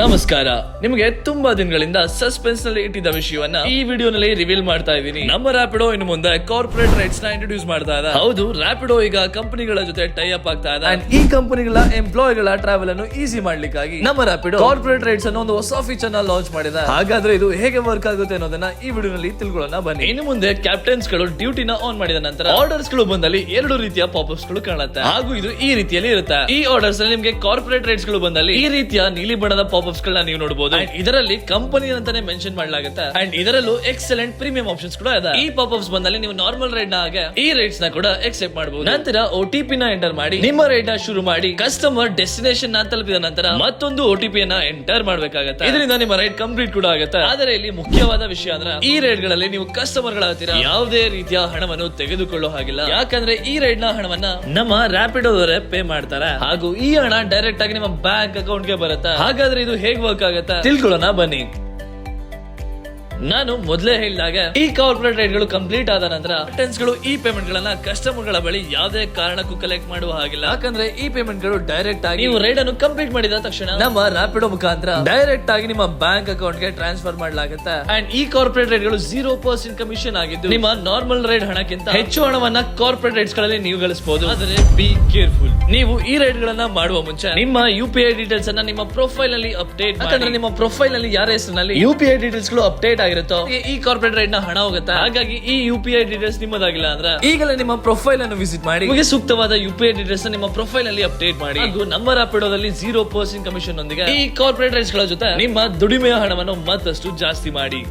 ನಮಸ್ಕಾರ. ನಿಮಗೆ ತುಂಬಾ ದಿನಗಳಿಂದ ಸಸ್ಪೆನ್ಸ್ನಲ್ಲಿ ಇಟ್ಟಿದ್ದ ವಿಷಯವನ್ನ ಈ ವಿಡಿಯೋನಲ್ಲಿ ರಿವೀಲ್ ಮಾಡ್ತಾ ಇದ್ದೀನಿ. ನಮ್ಮ ರಾಪಿಡೋ ಇನ್ನು ಮುಂದೆ ಕಾರ್ಪೊರೇಟ್ ರೈಟ್ಸ್ನ ಇಂಟ್ರೊಡ್ಯೂಸ್ ಮಾಡ್ತಾ ಇದೆ. ಹೌದು ರಾಪಿಡೋ ಈಗ ಕಂಪನಿಗಳ ಜೊತೆ ಟೈ ಅಪ್ ಆಗ್ತಾ ಇದೆ. ಈ ಕಂಪನಿಗಳ ಎಂಪ್ಲಾಯ್ಗಳ ಟ್ರಾವೆಲ್ ಅನ್ನು ಈಸಿ ಮಾಡ್ಲಿಕ್ಕಾಗಿ ನಮ್ಮ ರಾಪಿಡೋ ಕಾರ್ಪೊರೇಟ್ ರೈಟ್ಸ್ ಅನ್ನು ಒಂದು ಹೊಸ ಫೀಚರ್ನ ಲಾಂಚ್ ಮಾಡಿದೆ. ಹಾಗಾದ್ರೆ ಇದು ಹೇಗೆ ವರ್ಕ್ ಆಗುತ್ತೆ ಅನ್ನೋದನ್ನ ಈ ವಿಡಿಯೋನಲ್ಲಿ ತಿಳ್ಕೊಳ್ಳೋಣ ಬನ್ನಿ. ಇನ್ನು ಮುಂದೆ ಕ್ಯಾಪ್ಟನ್ಸ್ಗಳು ಡ್ಯೂಟಿನ ಆನ್ ಮಾಡಿದ ನಂತರ ಆರ್ಡರ್ಸ್ಗಳು ಬಂದಲ್ಲಿ ಎರಡು ರೀತಿಯ ಪಾಪ್ಅಪ್ಸ್ಗಳು ಕಾಣುತ್ತೆ. ಹಾಗೂ ಇದು ಈ ರೀತಿಯಲ್ಲಿ ಇರುತ್ತೆ. ಈ ಆರ್ಡರ್ಸ್ ಅಲ್ಲಿ ನಿಮಗೆ ಕಾರ್ಪೊರೇಟ್ ರೈಟ್ಸ್ಗಳು ಬಂದಲ್ಲಿ ಈ ರೀತಿಯ ನೀಲಿ ಬಣ್ಣದ ಪಾಪ್ಅಪ್ಸ್ ಗಳನ್ನ ನೀವು ನೋಡಬಹುದು ಇದರಲ್ಲಿ ಕಂಪನಿ ಅಂತಾನೆ ಮೆನ್ಷನ್ ಮಾಡಲಾಗುತ್ತೆ. ಅಂಡ್ ಇದರಲ್ಲೂ ಎಕ್ಸಲೆಂಟ್ ಪ್ರೀಮಿಯಂ ಆಪ್ಷನ್ಸ್ ಕೂಡ ಇದೆ. ಈ ಪಾಪ್ಅಪ್ಸ್ ಬಂದಲ್ಲಿ ನೀವು ನಾರ್ಮಲ್ ರೈಡ್ನ ಹಾಗೆ ಈ ರೈಡ್ಸ್ನ ಕೂಡ ಎಕ್ಸೆಪ್ಟ್ ಮಾಡಬಹುದು ನಂತರ ಓ ನ ಎಂಟರ್ ಮಾಡಿ, ನಿಮ್ಮ ರೈಡ್ನ ಶುರು ಮಾಡಿ ಕಸ್ಟಮರ್ ಡೆಸ್ಟಿನೇಷನ್ನ ತಲುಪಿದ ನಂತರ ಮತ್ತೊಂದು ಓ ಟಿ ಎಂಟರ್ ಮಾಡಬೇಕಾಗುತ್ತೆ. ಇದರಿಂದ ನಿಮ್ಮ ರೈಡ್ ಕಂಪ್ಲೀಟ್ ಕೂಡ ಆಗುತ್ತೆ. ಆದರೆ ಇಲ್ಲಿ ಮುಖ್ಯವಾದ ವಿಷಯ ಅಂದ್ರೆ ಈ ರೈಡ್ಗಳಲ್ಲಿ ನೀವು ಕಸ್ಟಮರ್ಗಳ ಹತ್ತಿರ ಯಾವುದೇ ರೀತಿಯ ಹಣವನ್ನು ತೆಗೆದುಕೊಳ್ಳೋ ಹಾಗಿಲ್ಲ. ಯಾಕಂದ್ರೆ ಈ ರೈಡ್ನ ಹಣವನ್ನ ನಮ್ಮ ರ್ಯಾಪಿಡೋದವರೇ ಪೇ ಮಾಡ್ತಾರೆ. ಹಾಗೂ ಈ ಹಣ ಡೈರೆಕ್ಟ್ ಆಗಿ ನಿಮ್ಮ ಬ್ಯಾಂಕ್ ಅಕೌಂಟ್ಗೆ ಬರುತ್ತೆ. ಹಾಗಾದ್ರೆ ಇದು ಹೇಗ್ ವರ್ಕ್ ಆಗುತ್ತೆ? ತಿಳ್ಕೊಳ್ಳೋಣ ಬನ್ನಿ. ನಾನು ಮೊದಲೇ ಹೇಳಿದಾಗ ಈ ಕಾರ್ಪೊರೇಟ್ ರೈಡ್ಗಳು ಕಂಪ್ಲೀಟ್ ಆದ ನಂತರ ಟೆನ್ಸ್ಗಳು ಈ ಪೇಮೆಂಟ್ ಗಳನ್ನ ಕಸ್ಟಮರ್ಗಳ ಬಳಿ ಯಾವುದೇ ಕಾರಣಕ್ಕೂ ಕಲೆಕ್ಟ್ ಮಾಡುವ ಹಾಗಿಲ್ಲ. ಯಾಕಂದ್ರೆ ಈ ಪೇಮೆಂಟ್ಗಳು ಡೈರೆಕ್ಟ್ ಆಗಿ ನೀವು ರೈಡ್ ಅನ್ನು ಕಂಪ್ಲೀಟ್ ಮಾಡಿದ ತಕ್ಷಣ ನಮ್ಮ ರಾಪಿಡೋ ಮುಖಾಂತರ ಡೈರೆಕ್ಟ್ ಆಗಿ ನಿಮ್ಮ ಬ್ಯಾಂಕ್ ಅಕೌಂಟ್ಗೆ ಟ್ರಾನ್ಸ್ಫರ್ ಮಾಡಲಾಗುತ್ತೆ. ಅಂಡ್ ಈ ಕಾರ್ಪೊರೇಟ್ ರೈಡ್ಗಳು ಜೀರೋ ಪರ್ಸೆಂಟ್ ಕಮಿಷನ್ ಆಗಿದ್ದು ನಿಮ್ಮ ನಾರ್ಮಲ್ ರೈಡ್ ಹಣಕ್ಕಿಂತ ಹೆಚ್ಚು ಹಣವನ್ನ ಕಾರ್ಪೊರೇಟ್ ರೈಡ್ಸ್ಗಳಲ್ಲಿ ನೀವು ಗಳಿಸಬಹುದು ಆದರೆ ಬಿ ಕೇರ್ಫುಲ್ ನೀವು ಈ ರೈಡ್ ಗಳನ್ನ ಮಾಡುವ ಮುಂಚೆ ನಿಮ್ಮ ಯು ಪಿ ಐ ಡೀಟೇಲ್ಸ್ ಅನ್ನ ನಿಮ್ಮ ಪ್ರೊಫೈಲ್ ಅಲ್ಲಿ ಅಪ್ಡೇಟ್ ಯಾಕಂದ್ರೆ ನಿಮ್ಮ ಪ್ರೊಫೈಲ್ ಅಲ್ಲಿ ಯಾರ ಹೆಸರಿನಲ್ಲಿ ಯು ಪಿ ಐ ಡೀಟೇಲ್ಸ್ಗಳು ಅಪ್ಡೇಟ್ ಆಗಿರುತ್ತೋ? ಈ ಕಾರ್ಪೊರೇಟ್ ರೈಡ್ನ ಹಣ ಹೋಗುತ್ತೆ? ಹಾಗಾಗಿ ಈ ಯು ಪಿ ಐ ಡೀಟೇಲ್ಸ್ ನಿಮ್ಮದಾಗಿಲ್ಲ ಅಂದ್ರೆ? ಈಗಲೇ ನಿಮ್ಮ ಪ್ರೊಫೈಲ್ ಅನ್ನು ವಿಸಿಟ್ ಮಾಡಿ. ನಿಮಗೆ ಸೂಕ್ತವಾದ ಯು ಪಿ ಐ ಡೀಟೇಲ್ಸ್ ನಿಮ್ಮ ಪ್ರೊಫೈಲ್ ಅಲ್ಲಿ ಅಪ್ಡೇಟ್ ಮಾಡಿ. ಹಾಗೂ ನಂಬರ್ ಆಪಿಡೋದಲ್ಲಿ ಜೀರೋ ಪರ್ಸೆಂಟ್ ಕಮಿಷನ್ ಒಂದಿಗೆ ಈ ಕಾರ್ಪೊರೇಟ್ ರೈಟ್ಸ್ಗಳ ಜೊತೆ ನಿಮ್ಮ ದುಡಿಮೆಯ ಹಣವನ್ನು ಮತ್ತಷ್ಟು ಜಾಸ್ತಿ ಮಾಡಿ.